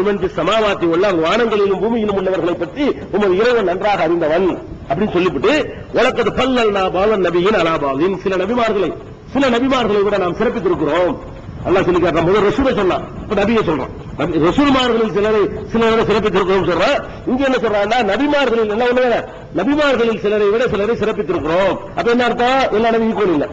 Woman சமாவாத்தி உள்ள வானங்களிலும் பூமியிலும் உள்ளவர்களை பற்றி உமது இறைவன் நன்றாக அறிந்தவன் அப்படின்னு சொல்லிவிட்டு உலகத்து பல்லல் நாபாலன் நபியின் அலாபாலின். சில நபிமார்களை சில நபிமார்களை விட நாம் சிறப்பித்திருக்கிறோம். அல்லா சொல்லி கேட்க முதல் ரசூலை சொன்னான். இப்ப நபியை சொல்றான். ரசூல்மார்களில் சிலரை சிலரை சிறப்பித்திருக்கிறோம் சொல்றான் இங்க என்ன சொல்றான்னா நபிமார்களில் என்ன ஒண்ணு நபிமார்களில் சிலரை விட சிலரை சிறப்பித்திருக்கிறோம். அப்ப என்ன அர்த்தம்? எல்லா நபி ஈக்குவல்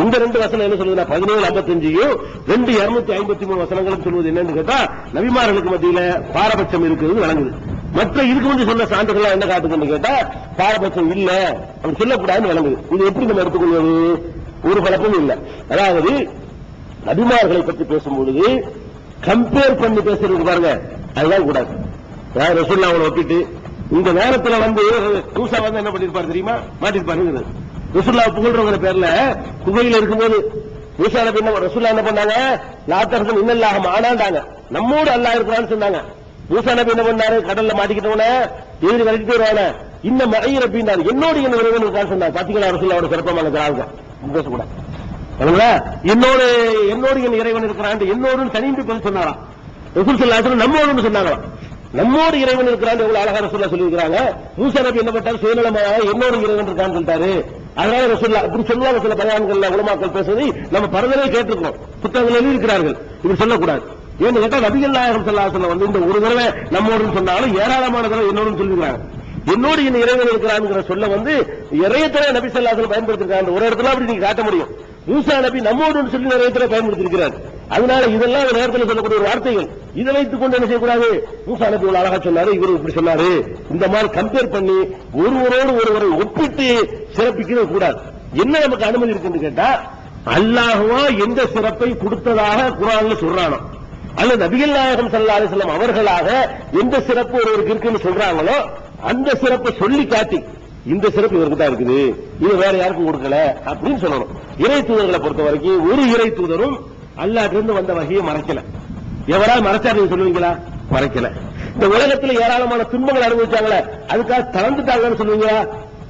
இந்த ரெண்டு வசனம் என்ன சொல்லுதுன்னா பதினேழு ஐம்பத்தஞ்சையும் ரெண்டு இருநூத்தி ஐம்பத்தி மூணு வசனங்களும் சொல்வது என்னன்னு கேட்டா நபிமார்களுக்கு மத்தியில பாரபட்சம் இருக்கிறது வழங்குது மற்ற இதுக்கு முந்தைய சொன்ன சான்றுகள் என்ன காட்டுதுன்னு கேட்டா பாரபட்சம் இல்ல அப்படி சொல்லக்கூடாதுன்னு வழங்குது இது எப்படி நம்ம எடுத்துக்கொள்வது? ஒரு பழக்கமும் இல்ல. அதாவது நபிமார்களை பற்றி பேசும்பொழுது கம்பேர் பண்ணி பேசுறது பாருங்க அதுதான் கூடாது. யார் ரசூல்லாவோட ஒப்பிட்டு இந்த நேரத்தில் வந்து பூசா வந்து என்ன பண்ணிருப்பாரு தெரியுமா? மாட்டிருப்பாரு ரசுல்லா புகழ்றவங்க பேர்ல குகையில இருக்கும்போது மூசா நபி என்ன ரசுல்லா என்ன பண்ணாங்க? லாத்தரசன் இன்னல்லாக ஆனாண்டாங்க நம்மோடு அல்லாஹ் இருக்கிறான்னு சொன்னாங்க. மூசா நபி என்ன பண்ணாரு? கடல்ல மாட்டிக்கிட்டவன எதிரி விரட்டிட்டு வருவான. இன்னும் மழை ரப்பின்னாரு என்னோடு என்ன இறைவன் இருக்கான்னு சொன்னாங்க. பாத்தீங்களா ரசூல்லாவோட சிறப்பமான கிராமம் பேசக்கூடாது. என்னோடு என்னோடு என் இறைவன் இருக்கிறான் என்னோடு தனிந்து பதில் சொன்னாராம். ரசூல் ஸல்லல்லாஹு நம்மோடு சொன்னாங்களாம். நம்மோடு இறைவன் இருக்கிறான் எவ்வளவு அழகா ரசூல்லா சொல்லியிருக்கிறாங்க. மூசா நபி என்ன பண்ணாரு சுயநலமாக என்னோடு இறைவன் இருக்கான்னு சொல்லிட்டாரு. அதனால ரசூல்லா இப்படி சொல்லுவாங்க சில பயான்கள்ல உலமாக்கள் பேசுவதை நம்ம பரதவே கேட்டிருக்கோம். புத்தகங்கள் எழுதியிருக்கிறார்கள். இப்படி சொல்லக்கூடாது. ஏன்னு கேட்டா நபிகள் நாயகம் ஸல்லல்லாஹு வந்து இந்த ஒரு தடவை நம்மோடு சொன்னாலும் ஏராளமான தடவை என்னோடு சொல்லிருக்காங்க என்னோடு இந்த இறைவன் இருக்கிறான்ங்கிற சொல்ல வந்து இறையத்தனை நபி ஸல்லல்லாஹு பயன்படுத்திருக்காங்க ஒரு இடத்துல அப்படி நீங்க காட்ட முடியும். மூசா நபி நம்மோடு சொல்லி நிறைய பயன்படுத்தியிருக்கிறார். அதனால இதெல்லாம் இந்த நேரத்தில் சொல்லக்கூடிய ஒரு வார்த்தைகள். இதை வைத்துக் கொண்டு என்ன செய்யக்கூடாது? மூசா நபி இவ்வளவு அழகா சொன்னாரு இவரு இப்படி சொன்னாரு. இந்த மாதிரி கம்பேர் பண்ணி ஒருவரோடு ஒருவரை ஒப்பிட்டு சிறப்பிக்கவே கூடாது. என்ன நமக்கு அனுமதி இருக்குன்னு கேட்டா அல்லாஹுவா எந்த சிறப்பை கொடுத்ததாக குரான்ல சொல்றானோ அல்லது நபிகள் நாயகம் ஸல்லல்லாஹு செல்லம் அவர்களாக எந்த சிறப்பு ஒருவருக்கு இருக்குன்னு சொல்றாங்களோ அந்த சிறப்பை சொல்லி காட்டி இந்த சிறப்பு இவருக்கு தான் இருக்குது இது வேற யாருக்கும் கொடுக்கல அப்படின்னு சொல்லணும். இறை தூதர்களை பொறுத்த வரைக்கும் ஒரு இறை தூதரும் அல்லாட்டிலிருந்து வந்த வகையை மறைக்கல. எவரால் மறைச்சாரு நீங்க சொல்லுவீங்களா? மறைக்கல. இந்த உலகத்துல ஏராளமான துன்பங்கள் அனுபவிச்சாங்களே அதுக்காக தளர்ந்துட்டாங்கன்னு சொல்லுவீங்களா?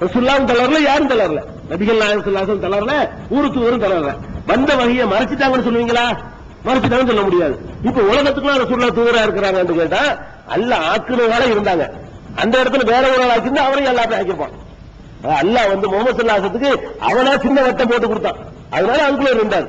ரசூல்லாவும் தளரல யாரும் தளரல. நபிகள் நாயகம் ஸல்லல்லாஹு தளரல ஊருக்கு ஊரும் தளரல. வந்த வகையை மறைச்சிட்டாங்கன்னு சொல்லுவீங்களா? மறைச்சிட்டாங்கன்னு சொல்ல முடியாது. இப்ப உலகத்துக்குலாம் ரசூல்லா தூதரா இருக்கிறாங்கன்னு கேட்டா அல்ல ஆக்குனவால இருந்தாங்க. அந்த இடத்துல வேற ஒரு ஆள் ஆக்கிருந்தா அவரையும் எல்லாத்தையும் ஆக்கிருப்பான் அல்லாஹ் வந்து முகமது சல்லாசத்துக்கு அவனா சின்ன வட்டம் போட்டு கொடுத்தான். அதனால அதுக்குள்ள இருந்தார்.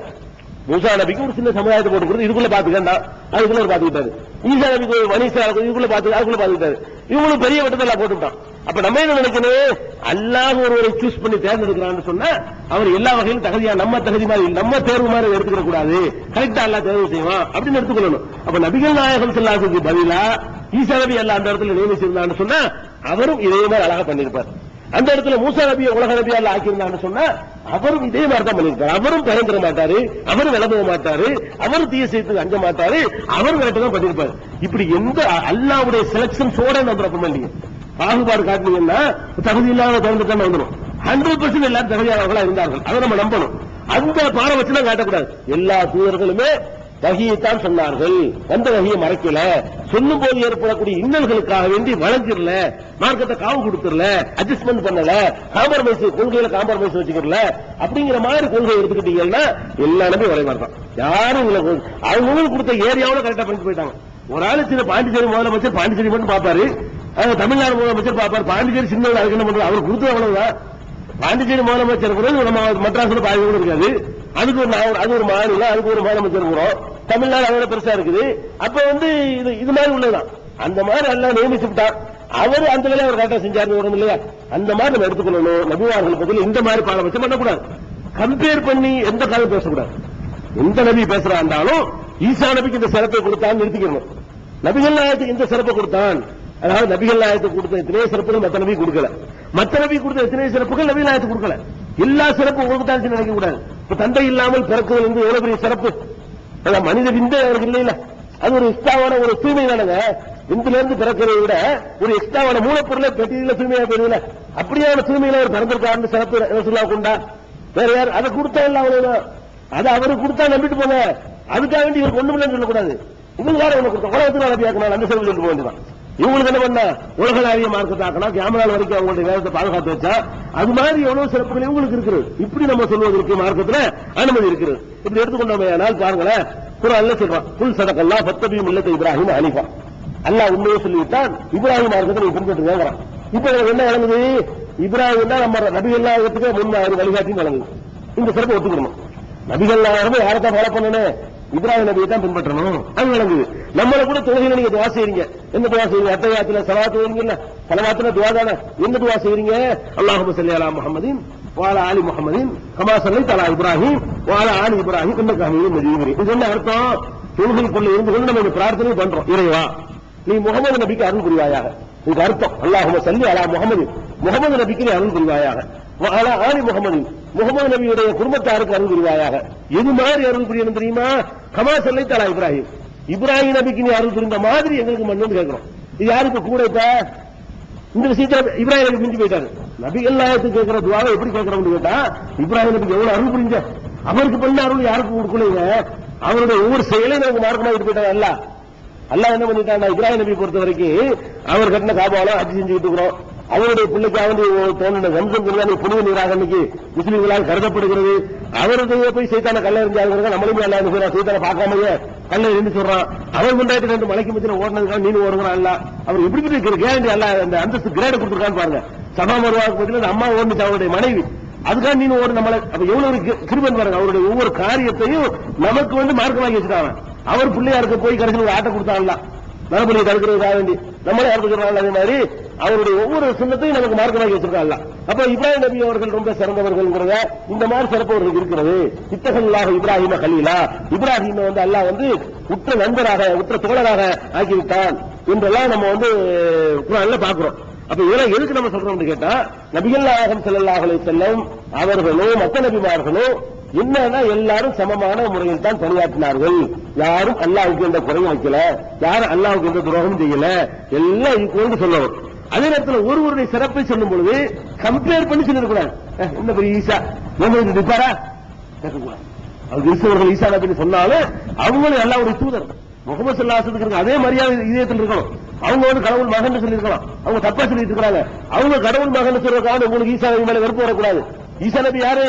மூசா நபிக்கு ஒரு சின்ன சமுதாயத்தை போட்டு கொடுத்து இதுக்குள்ள பாத்துக்கண்டா. அதுக்குள்ள ஒரு பாத்துக்கிட்டாரு. ஈசா நபிக்கு ஒரு மனிஷா இதுக்குள்ள பாத்து அதுக்குள்ள பாத்துக்கிட்டாரு. இவங்களும் பெரிய வட்டத்தை எல்லாம் போட்டுட்டான் அப்ப நம்ம என்ன நினைக்கணும்? அல்லாஹ் ஒருவரை சூஸ் பண்ணி தேர்ந்தெடுக்கிறான்னு சொன்னா அவர் எல்லா வகையிலும் தகுதியா நம்ம தகுதி மாதிரி நம்ம தேர்வு மாதிரி எடுத்துக்க கூடாது. கரெக்டா அல்லாஹ் தேர்வு செய்வான் அப்படின்னு எடுத்துக்கொள்ளணும். அப்ப நபிகள் நாயகம் செல்லாசுக்கு பதிலா ஈசா நபி எல்லாம் அந்த இடத்துல நியமிச்சிருந்தான்னு சொன்னா அவரும் இதே மாதிரி அழகா பண்ணிருப்பார் அந்த இடத்துல மூசா நபியை உலக நபியால ஆக்கியிருந்தான்னு சொன்னா அவரும் இதே மாதிரி தான் பண்ணிருப்பார் அவரும் பிறந்திர மாட்டாரு அவரும் விளம்ப மாட்டாரு அவரும் தீய செய்யத்துக்கு அஞ்ச மாட்டாரு அவரும் கரெக்டா தான் பண்ணிருப்பாரு இப்படி எந்த அல்லாவுடைய செலக்ஷன்ஸோட நம்ம பண்ண பாகுபாடு காட்டினீங்கன்னா தகுதி இல்லாத திறந்துட்டான வந்துடும் ஹண்ட்ரட் பர்சன்ட் எல்லாரும் தகுதியானவர்களா இருந்தார்கள். அதை நம்ம நம்பணும். அந்த பாடம் வச்சுதான் காட்டக்கூடாது. எல்லா தூதர்களுமே வகையைத்தான் சொன்னார்கள். வந்த வகையை மறைக்கல? சொல்லும் போது ஏற்படக்கூடிய இன்னல்களுக்காக வேண்டி வழங்கிடல மார்க்கத்தை காவு கொடுத்துடல அட்ஜஸ்ட்மெண்ட் பண்ணல காம்ப்ரமைஸ் கொள்கையில காம்ப்ரமைஸ் வச்சுக்கல அப்படிங்கிற மாதிரி கொள்கை எடுத்துக்கிட்டீங்கன்னா எல்லாருமே ஒரே மாதிரி தான். யாரும் அவங்களும் கொடுத்த ஏரியாவோட கரெக்டா பண்ணிட்டு போயிட்டாங்க. ஒரு ஆளு சின்ன பாண்டிச்சேரி முதலமைச்சர் பாண்டிச்சேரி மட்டும் பாப்பாரு தமிழ்நாடு முதலமைச்சர் பாப்பாரு பாண்டிச்சேரி சின்ன அதுக்கு என்ன பண்றது? அவர் கொடுத்தது அவ்வளவுதான். பாண்டிச்சேரி முதலமைச்சர் கூட நம்ம மட்ராஸ்ல பாதி கூட இருக்காது. அதுக்கு ஒரு அது ஒரு மாநிலம் அதுக்கு ஒரு முதலமைச்சர் கூட தமிழ்நாடு அதோட பெருசா இருக்குது. அப்ப வந்து இது இது மாதிரி உள்ளதுதான். அந்த மாதிரி எல்லாம் நியமிச்சுட்டார் அவர் அந்த வேலையை அவர் கரெக்டா செஞ்சாரு வரும் இல்லையா? அந்த மாதிரி நம்ம எடுத்துக்கொள்ளணும். நபிவார்கள் பதில் இந்த மாதிரி பாரபட்சம் பண்ணக்கூடாது. கம்பேர் பண்ணி எந்த காலம் பேசக்கூடாது. எந்த நபி பேசுறா இருந்தாலும் ஈசா நபிக்கு இந்த சிறப்பை கொடுத்தான்னு நிறுத்திக்கணும். நபிகள் நாயத்துக்கு இந்த சிறப்பை கொடுத்தான். அதாவது நபிகள் நாயத்தை கொடுத்த எத்தனையோ சிறப்புகள் மத்த நபி கொடுக்கல. மத்த நபி கொடுத்த எத்தனையோ சிறப்புகள் நபி நாயத்தை கொடுக்கல. எல்லா சிறப்பும் உங்களுக்கு தான் நினைக்க கூடாது இப்ப தந்தை இல்லாமல் பிறக்குவது வந்து எவ்வளவு பெரிய சிறப்பு? அதான் மனித விந்து அவருக்கு இல்ல அது ஒரு எக்ஸ்ட்ராவான ஒரு தூய்மை தானங்க விந்துல இருந்து பிறக்கிறத விட ஒரு எக்ஸ்ட்ராவான மூலப்பொருளை பெட்டியில தூய்மையா போயிருவில அப்படியான தூய்மையில அவர் பிறந்திருக்காருன்னு சிறப்பு ரசூல்லா கொண்டா. வேற யார்? அதை கொடுத்தா இல்ல அவ்வளவு. அதை அவருக்கு கொடுத்தா நம்பிட்டு போங்க. அதுக்காக வேண்டி இவருக்கு ஒண்ணும் இல்லைன்னு சொல்லக்கூடாது. இவங்க யாரும் ஒண்ணு கொடுத்தா. உலகத்துக்கு நம்பியாக்கணும் அந்த சிறப்பு சொல்லிட்டு போக வேண்டியதான் இவங்களுக்கு என்ன பண்ண? உலகளாவிய மார்க்கத்தை ஆக்கணும் கேமரா வரைக்கும் அவங்களுடைய வேதத்தை பாதுகாத்து வச்சா அது மாதிரி எவ்வளவு சிறப்புகள் இவங்களுக்கு இருக்கிறது இப்படி நம்ம சொல்வதற்கு மார்க்கத்துல அனுமதி இருக்கிறது இப்படி எடுத்துக்கொண்டோமே ஆனால் பாருங்களேன் குரான்ல சொல்றான் புல் சதக்கல்லா பத்தபியும் இல்லத்தை இப்ராஹிம் அனிஃபா அல்லாஹ் உண்மையை சொல்லிவிட்டான் இப்ராஹிம் மார்க்கத்தை நீ பின்பற்று கேட்கிறான் இப்ப என்ன வழங்குது? இப்ராஹிம் தான் நம்ம நபிகள் நாயகத்துக்கு முன் வழிகாட்டியும் வழங்குது. இந்த சிறப்பை ஒத்துக்கணும்? நபிகள் யாரத்தான் ஃபாலோ பண்ணணும்? இப்ராஹிம் நபியை தான் பின்பற்றணும். அது விளங்குது நம்மளை கூட தொழுகையில நீங்க துவா செய்றீங்க. என்ன துவா செய்யறீங்க அத்தையாத்துல சலாத்து வேணுங்கல்ல சலவாத்துல துவா தானே. என்ன துவா செய்யறீங்க அல்லாஹு ஸல்லி அலா முஹம்மதின் ஆலி முஹம்மதின் கமா ஸல்லைத இப்ராஹிம் வால ஆலி இப்ராஹிம் இந்த ஹமீதும் இது என்ன அர்த்தம்? தொழுகைக்குள்ள இருந்து கொண்டு நம்ம இந்த பிரார்த்தனை பண்றோம். இறைவா நீ முகமது நபிக்கு அருள் புரிவாயாக. இதுக்கு அர்த்தம். அல்லாஹு சல்லி அலா முகமது முகமது நபிக்கு நீ அருள் புரிவாயாக. வால ஆலி முகமதின் முகமது நபியுடைய குடும்பத்தாருக்கு அருள் புரிவாயாக. எது மாதிரி அருள் புரியணும் தெரியுமா? கமா ஸல்லைத அலா இப்ராஹிம்? இப்ராஹிம் நபிக்கு நீ அருள் புரிந்த மாதிரி எங்களுக்கு மண்ணுன்னு கேட்கிறோம். இது யாருக்கு கூட இப்ப? இந்த விஷயத்துல இப்ராஹிம் நபி மிஞ்சி போயிட்டாரு. நபி எல்லாத்துக்கு கேட்கிற துவாவை எப்படி கேட்கறோம்னு கேட்டா இப்ராஹிம் நபிக்கு எவ்வளவு அருள் புரிஞ்ச? அவருக்கு பண்ண அருள் யாருக்கும் கொடுக்கலைங்க. அவருடைய ஒவ்வொரு செயலையும் நமக்கு மார்க்கமா விட்டு போயிட்டாங்க. அல்ல. அல்லாஹ் என்ன பண்ணிட்டாங்க இப்ராஹிம் நபி பொறுத்த வரைக்கும் அவர் கட்டின காபாலம் அஜி செஞ்சுக்கிட்டு இருக்கிறோம். அவருடைய பிள்ளைக்காக வந்து வம்சம் ரம்சம் புனித நீராக இன்னைக்கு முஸ்லீம்களால் கருதப்படுகிறது. அவருடைய போய் சைத்தான கல்ல இருந்தாங்க நம்மளுமே அல்ல என்ன சைத்தான பார்க்காமயே கல்ல இருந்து சொல்றான். அவர் முன்னாடி ரெண்டு மலைக்கு மத்தியில் ஓடினதுக்காக நீனு ஓடுறான் அல்ல. அவர் எப்படி இருக்கிற கேரண்டி அல்ல அந்த அந்தஸ்து கிரேடு கொடுத்துருக்கான்னு பாருங்க. சபா மருவாக்கு பதில் அம்மா ஓடிச்சு அவருடைய மனைவி. அதுக்காக நீனு ஓடு நம்மளை அப்ப எவ்வளவு கிருபன் பாருங்க. அவருடைய ஒவ்வொரு காரியத்தையும் நமக்கு வந்து மார்க்கமாக்கி வச்சுட்டாங்க. அவர் பிள்ளையாருக்கு போய் கடைசியில் ஒரு ஆட்டை கொடுத்தாங்கல்ல நரபலியை தடுக்கிறதுக்காக வேண்டி. நம்மளே அறுத்துக்கிறாங்க அதே மாதிரி. அவருடைய ஒவ்வொரு சின்னத்தையும் நமக்கு மார்க்கமாக்கி வச்சிருக்காங்க அப்ப இப்ராஹிம் நபி அவர்கள் ரொம்ப சிறந்தவர்கள்ங்கிறத இந்த மாதிரி சிறப்பு இருக்கிறது. இத்தகல்லாக இப்ராஹிம கலீலா. இப்ராஹிம வந்து அல்லாஹ் வந்து உற்ற நண்பராக உற்ற தோழராக ஆக்கிவிட்டான் என்றெல்லாம் நம்ம வந்து குரான்ல பாக்குறோம் அப்ப இதெல்லாம் எதுக்கு நம்ம சொல்றோம்னு கேட்டா நபிகள் நாயகம் ஸல்லல்லாஹு செல்லும் வஸல்லம் அவர்களும் மத்த நபிமார்களும் என்னன்னா எல்லாரும் சமமான முறையில் தான் பணியாற்றினார்கள். யாரும் அல்லாவுக்கு எந்த குறையும் வைக்கல. யாரும் அல்லாவுக்கு எந்த துரோகம் செய்யல. எல்லாம் ஈக்குவல் சொல்லணும். அதே நேரத்தில் ஒருவருடைய சிறப்பை சொல்லும் பொழுது கம்பேர் பண்ணி சொல்லிடக்கூடாது என்ன பெரிய ஈசா? நம்ம நிப்பாரா கேட்கக்கூடாது அது கிறிஸ்தவர்கள் ஈசா நபின்னு சொன்னாலும் அவங்களும் அல்லாவுடைய தூதர். முகமது சல்லாசத்துக்கு அதே மரியாதை இதயத்தில் இருக்கணும். அவங்க வந்து கடவுள் மகன் சொல்லியிருக்கலாம். அவங்க தப்பா சொல்லிட்டு இருக்கிறாங்க. அவங்க கடவுள் மகன் சொல்றதுக்காக உங்களுக்கு ஈசா நபி மேல வெறுப்பு வரக்கூடாது. ஈசா நபி யாரு?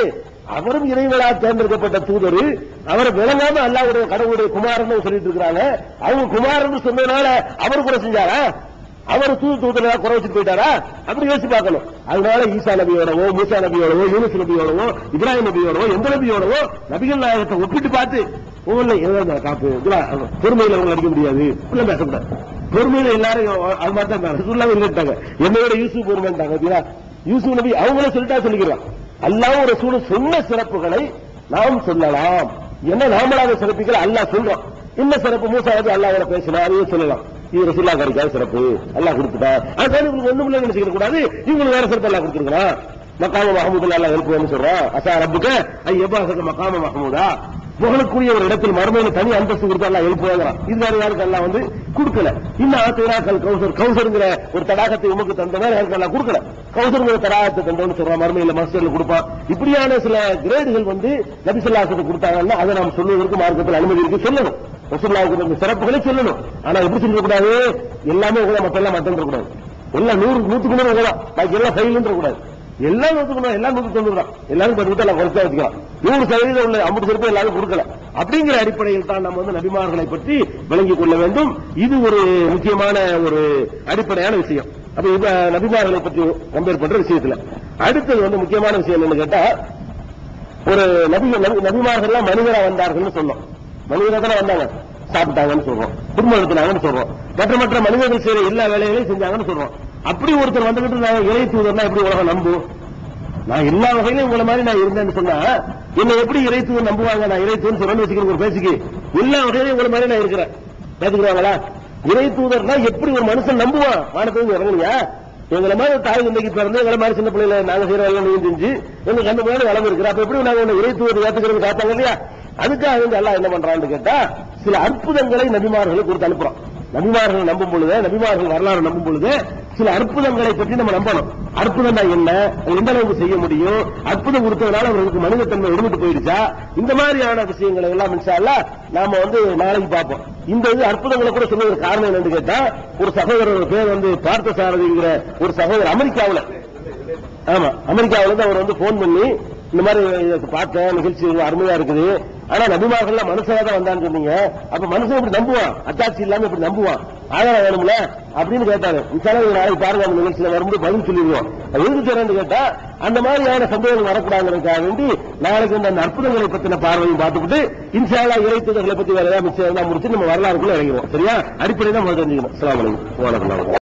அவரும் இறைவனா தேர்ந்தெடுக்கப்பட்ட தூதர். அவரை விளங்காம அல்லாவுடைய கடவுளுடைய குமாரன் சொல்லிட்டு இருக்கிறாங்க. அவங்க குமாரன் சொன்னதுனால அவர் கூட செஞ்சாரா? அவர் தூது தூதரா குறை வச்சுட்டு போயிட்டாரா? அப்படி யோசிச்சு பார்க்கணும். அதனால ஈசா நபியோடவோ மூசா நபியோடவோ யூனிஸ் நபியோடவோ இப்ராஹிம் நபியோடவோ எந்த நபியோடவோ நபிகள் நாயகத்தை ஒப்பிட்டு பார்த்து ஒவ்வொரு ஏதோ காப்பு பொறுமையில அவங்க அடிக்க முடியாது. உள்ள பேசக்கூடாது. பொறுமையில எல்லாரும் அது மாதிரி தான் ரசூல்லாவே இருந்துட்டாங்க என்னையோட யூசுப் பொறுமைட்டாங்க பாத்தீங்களா? யூசுப் நபி அவங்கள சொல்லிட்டா சொல்லிக்கிறான். அல்லாஹ் ஒரு சூழ சொன்ன சிறப்புகளை நாம் சொல்லலாம். என்ன நாமளாக சிறப்பிக்கிற அல்லாஹ் சொல்றோம் என்ன சிறப்பு? மூசாவது அல்லாவோட பேசினா அதையும் சொல்லலாம். இது ரசூல்லா கிடைக்காத சிறப்பு? அல்லாஹ் கொடுத்துட்டா. அதுக்காக உங்களுக்கு ஒண்ணும் பிள்ளை நினைச்சுக்க கூடாது. இவங்களுக்கு வேற சிறப்பு எல்லாம் கொடுத்துருக்கான் மக்காம மஹமூதுல்லா எல்லாம் எழுப்புவான்னு சொல்றோம் அசா ரப்புக்கு ஐ எப்பாசக்க மக்காம மஹமூதா. புகழக்கூடிய ஒரு இடத்தில் மறுமையில தனி அந்தஸ்து கொடுத்து எல்லாம் எழுப்புவாங்கிறான் இது வேற யாருக்கு எல்லாம் வந்து கொடுக்கல. இன்னும் ஆத்திராக்கள் கௌசர் கௌசருங்கிற ஒரு தடாகத்தை உமக்கு தந்த மாதிரி யாருக்கு எல்லாம் கொடுக்கல? கௌசருங்கிற தடாகத்தை தந்தோன்னு சொல்றான் மறுமையில மஸ்டர்ல கொடுப்பான் இப்படியான சில கிரேடுகள் வந்து நபிசல்லாசத்துக்கு கொடுத்தாங்கன்னா அதை நாம் சொல்லுவதற்கு மார்க்கத்தில் அனுமதி இருக்கு சொல்லணும். ரசூல்லாவுக்கு சிறப்புகளை சொல்லணும். ஆனா எப்படி சொல்லக்கூடாது? எல்லாமே உங்களை மத்த எல்லாம் மத்தம் கூடாது எல்லாம் நூறு நூத்துக்கு நூறு உங்களா பாக்கி எல்லாம் ஃபெயிலுன்ற கூடாது எல்லாம் நூத்துக்கு நூறு எல்லாம் நூத்துக்கு தொண்ணூறு தான். எல்லாரும் பத்து எல்லாம் குறைச்சா வச்சுக்கலாம். நூறு சதவீதம் உள்ள ஐம்பது சிறப்பு எல்லாரும் கொடுக்கல. அப்படிங்கிற அடிப்படையில் தான் நம்ம வந்து நபிமார்களை பற்றி விளங்கிக் கொள்ள வேண்டும். இது ஒரு முக்கியமான ஒரு அடிப்படையான விஷயம். அப்ப இப்ப நபிமார்களை பற்றி கம்பேர் பண்ற விஷயத்துல. அடுத்தது வந்து முக்கியமான விஷயம் என்னன்னு கேட்டா ஒரு நபி நபிமார்கள் மனிதரா வந்தார்கள்னு சொன்னோம். மனிதர்கள் தானே வந்தாங்க. சாப்பிட்டாங்கன்னு சொல்றோம். குடும்பம் நடத்தினாங்கன்னு சொல்றோம். மற்ற மற்ற மனிதர்கள் செய்யற எல்லா வேலைகளையும் செஞ்சாங்கன்னு சொல்றோம். அப்படி ஒருத்தர் வந்துகிட்டு இருந்தாங்க இறை தூதர்னா எப்படி உலகம் நம்பும்? நான் எல்லா வகையிலும் உங்களை மாதிரி நான் இருந்தேன்னு சொன்னா என்ன எப்படி இறை தூதர் நம்புவாங்க? நான் இறை தூதர் சொல்லணும்னு வச்சுக்கிறேன் ஒரு பேச்சுக்கு. எல்லா வகையிலும் உங்களை மாதிரி நான் இருக்கிறேன். கேட்டுக்கிறாங்களா இறை தூதர்னா எப்படி ஒரு மனுஷன் நம்புவான்? வானத்துக்கு இறங்குங்க எங்களை மாதிரி தாய் இன்னைக்கு பிறந்து எங்களை மாதிரி சின்ன பிள்ளைல நாங்க செய்யற வேலை செஞ்சு எங்களுக்கு அந்த மாதிரி வளர்ந்து இருக்கிற அப்ப எப்படி நாங்க இறை தூதர் ஏத்துக்கிறது காத்தாங்க இல்லையா? அதுக்காக வந்து எல்லாம் என்ன பண்றான்னு கேட்டா சில அற்புதங்களை நபிமார்களுக்கு கொடுத்து அனுப்புறோம் நபிமார்கள் நம்பும் பொழுது நபிமார்கள் வரலாறு நம்பும் பொழுது சில அற்புதங்களை பற்றி நம்ம நம்பணும். அற்புதம் என்ன? எந்த அளவுக்கு செய்ய முடியும்? அற்புதம் கொடுத்ததுனால அவர்களுக்கு மனிதத்தன்மை விடுபட்டு போயிடுச்சா? இந்த மாதிரியான விஷயங்களை எல்லாம் மின்சால நாம வந்து நாளைக்கு பார்ப்போம். இந்த இது அற்புதங்களை கூட சொல்வதற்கு காரணம் என்னன்னு கேட்டா ஒரு சகோதரர் பேர் வந்து பார்த்த சாரதிங்கிற ஒரு சகோதரர் அமெரிக்காவில். ஆமா அமெரிக்காவில இருந்து அவர் வந்து போன் பண்ணி இந்த மாதிரி இதை பார்த்தேன் நிகழ்ச்சி அருமையா இருக்குது. ஆனா நபிமார்கள் மனுஷனா தான் வந்தான்னு சொன்னீங்க. அப்ப மனுஷன் இப்படி நம்புவான். அத்தாட்சி இல்லாம இப்படி நம்புவான். ஆதாரம் வேணும்ல? அப்படின்னு கேட்டாரு. விசாரணை ஒரு நாளைக்கு பாருங்க அந்த நிகழ்ச்சியில வரும்போது பதில் சொல்லிடுவோம். எதுக்கு சொல்றேன்னு கேட்டா அந்த மாதிரியான சந்தேகங்கள் வரக்கூடாதுங்கிறதுக்காக வேண்டி நாளைக்கு இந்த அற்புதங்களை பத்தின பார்வையும் பார்த்துக்கிட்டு இன்சாலா இறைத்துதர்களை பத்தி வேற ஏதாவது மிச்சம் முடிச்சு நம்ம வரலாறுக்குள்ள இறங்கிடுவோம். சரியா? அடிப்படை தான் தெரிஞ்சுக்கணும். அஸ்ஸலாமு.